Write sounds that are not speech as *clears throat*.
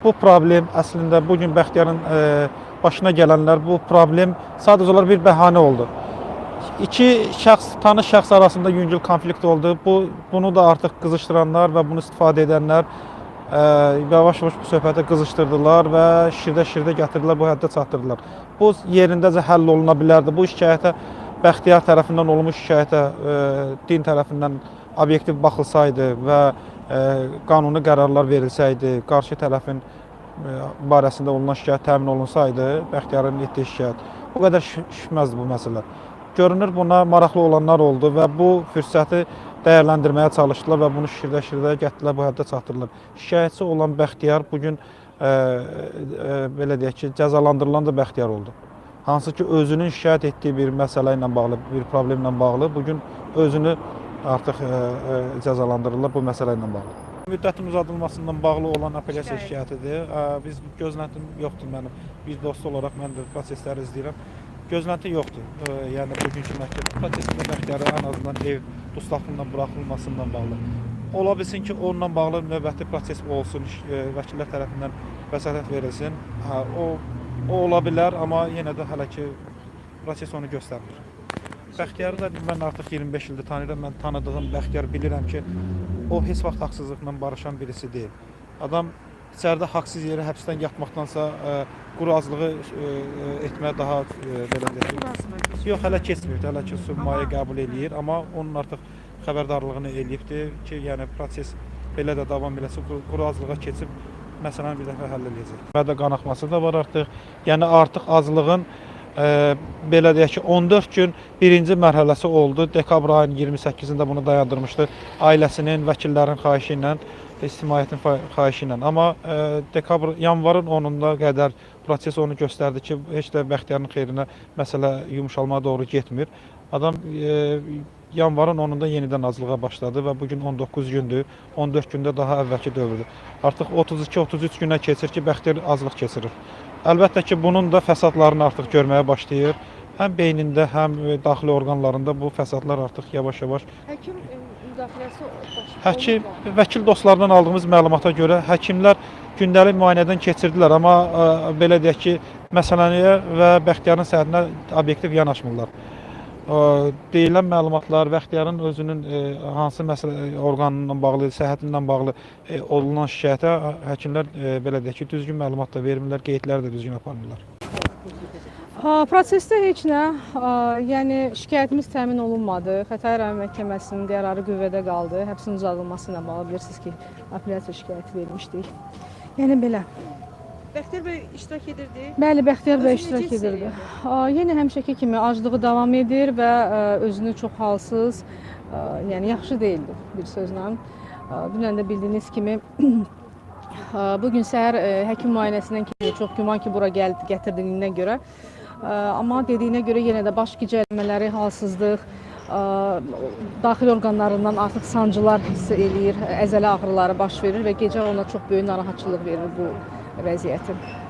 bu problem əslində bu gün Bəxtiyarın e, başına gələnlər bu problem sadəcə olaraq bir bəhanə oldu. İki şəxs, tanış şəxs arasında yüngül konflikt oldu. Bu bunu da artıq qızışdıranlar və bunu istifadə edənlər e, yavaş-yavaş bu söhbəti qızışdırdılar və şirdə-şirdə gətirdilər, bu həddə çatdırdılar. Bu yerindəcə həll oluna bilərdi. Bu şikayətə Bəxtiyar tərəfindən olmuş şikayətə e, din tərəfindən obyektiv baxılsaydı və qanuni qərarlar verilsəydi, qarşı tərəfin e, barəsində olunan şikayət təmin olunsaydı, Bəxtiyarın etdiyi şikayət bu qədər şi- şişməzdi bu məsələ. Görünür buna maraqlı olanlar oldu və bu fürsəti dəyərləndirməyə çalışdılar və bunu şirdə-şirdə gətirdilər, bu həddə çatdırdılar. Şikayətçi olan Bəxtiyar bu gün e, e, belə deyək ki, cəzalandırılan da Bəxtiyar oldu. Hansı ki özünün şikayət etdiyi bir məsələ ilə bağlı, bir problemlə bağlı bu gün özünü artıq e, e, cəzalandırırlar bu məsələ ilə bağlı. Müddətin uzadılmasından bağlı olan apellyasiya Şikayət. şikayətidir. E, Biz gözləntim yoxdur mənim. Bir dost olaraq mən də prosesləri izləyirəm. Gözlənti yoxdur. E, Yəni bugünkü məhkəmə prosesində Bəxtiyarı ən azından ev dustaqlığından buraxılmasından bağlı. Ola bilsin ki, onunla bağlı növbəti proses olsun, e, vəkillər tərəfindən vəsatət verilsin. Hə, o o ola bilər, amma yenə də hələ ki proses onu göstərmir. Bəxtiyarı da mən artıq 25 ildir tanıyıram. Mən tanıdığım Bəxtiyar bilirəm ki, o heç vaxt haqsızlıqla barışan birisi deyil. Adam içəridə haqsız yerə həbsdən yatmaqdansa ə, quru azlığı ə, etməyə daha ə, belə deyək. Yox, hələ keçmir. Hələ ki sunmayı qəbul eləyir, amma onun artıq xəbərdarlığını eləyibdir ki, yəni proses belə də davam eləsə quru- azlığa keçib məsələni bir dəfə həll eləyəcək. Mədə qanaxması da var artıq. Yəni artıq azlığın belə deyək ki 14 gün birinci mərhələsi oldu. Dekabr ayının 28-də bunu dayandırmışdı ailəsinin, vəkillərin xahişi ilə, ictimaiyyətin xahişi ilə. Amma ə, dekabr yanvarın 10-unda qədər proses onu göstərdi ki, heç də Bəxtiyarın xeyrinə məsələ yumşalmağa doğru getmir. Adam ə, yanvarın 10-unda yenidən azlığa başladı və bu gün 19 gündür. 14 gündə daha əvvəlki dövrdür. Artıq 32-33 günə keçir ki, Bəxtiyar azlıq keçirir. Əlbəttə ki, bunun da fəsadlarını artıq görməyə başlayır. Həm beynində, həm e, daxili orqanlarında bu fəsadlar artıq yavaş-yavaş Həkim e, müdaxiləsi Həkim, vəkil dostlardan aldığımız məlumata görə həkimlər gündəlik müayinədən keçirdilər, amma ə, belə deyək ki, məsələyə və Bəxtiyarın səhhətinə obyektiv yanaşmırlar. Deyilən məlumatlar Bəxtiyarın özünün ə, hansı məsələ orqanla bağlı, səhhətinlə bağlı olunan şikayətə həkimlər belə deyək ki, düzgün məlumat da vermirlər, qeydləri də düzgün aparmırlar. Prosesdə heç nə, yəni şikayətimiz təmin olunmadı. Xətai rayon məhkəməsinin qərarı qüvvədə qaldı. Həbsin uzadılması ilə bağlı bilirsiniz ki, apellyasiya şikayəti vermişdik. Yəni belə. Bəxtiyar bəy iştirak edirdi. Bəli, Bəxtiyar bəy iştirak edirdi. Yenə həmişəki kimi aclığı davam edir və ə, özünü çox halsız, ə, yəni yaxşı deyildi bir sözlə. Ə, Dünən də bildiyiniz kimi *clears throat* bu gün səhər həkim müayinəsindən keçdi. Çox güman ki, bura gəldi, gətirdiyinə görə. Amma dediyinə görə yenə də baş gicəlləmələri, halsızlıq, ə, daxili orqanlarından artıq sancılar hiss eləyir, əzələ ağrıları baş verir və gecə ona çox böyük narahatçılıq verir bu weiß ich echt nicht.